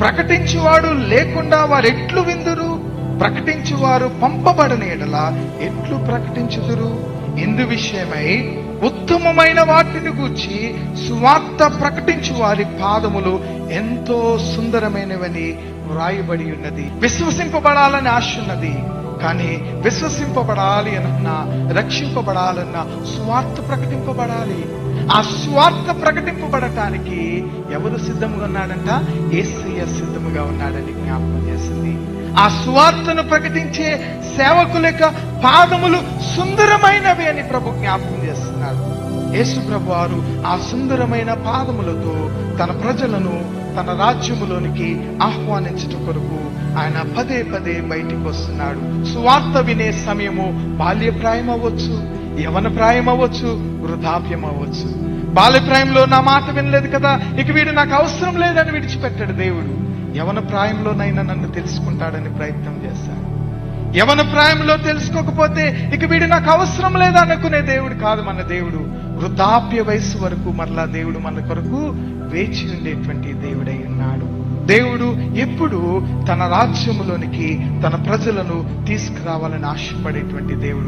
ప్రకటించువాడు లేకుండా వారు ఎట్లు విందురు? ప్రకటించువారు పంపబడని ఎడల ఎట్లు ప్రకటించుదురు? ఇందు విషయమై ఉత్తమమైన వాటిని గూర్చి సువార్త ప్రకటించు వారి పాదములు ఎంతో సుందరమైనవని వ్రాయబడి ఉన్నది. విశ్వసింపబడాలని ఆశ ఉన్నది. కానీ విశ్వసింపబడాలి అన్నా రక్షింపబడాలన్నా స్వార్థ ప్రకటింపబడాలి. ఆ స్వార్థ ప్రకటింపబడటానికి ఎవరు సిద్ధముగా ఉన్నాడంట? ఏసయ్య సిద్ధముగా ఉన్నాడని జ్ఞాపకం చేసింది. ఆ స్వార్థను ప్రకటించే సేవకుల యొక్క పాదములు సుందరమైనవి అని ప్రభు జ్ఞాపకం చేస్తున్నాడు యేసు ప్రభు వారు ఆ సుందరమైన పాదములతో తన ప్రజలను తన రాజ్యములోనికి ఆహ్వానించుట కొరకు ఆయన పదే పదే బయటికి వస్తున్నాడు. సువార్త వినే సమయము బాల్యప్రాయం అవ్వచ్చు యవన ప్రాయం అవ్వచ్చు వృద్ధాప్యం అవ్వచ్చు బాల్యప్రాయంలో నా మాట వినలేదు కదా ఇక వీడు నాకు అవసరం లేదని విడిచిపెట్టాడు దేవుడు. యవన ప్రాయంలోనైనా నన్ను తెలుసుకుంటాడని ప్రయత్నం చేశాడు. యవన ప్రాయంలో తెలుసుకోకపోతే ఇక వీడు నాకు అవసరం లేదనుకునే దేవుడు కాదు మన దేవుడు. వృద్ధాప్య వయస్సు వరకు మరలా దేవుడు మన కొరకు వేచి ఉండేటువంటి దేవుడై ఉన్నాడు. దేవుడు ఎప్పుడు తన రాజ్యములోనికి తన ప్రజలను తీసుకురావాలని ఆశపడేటువంటి దేవుడు.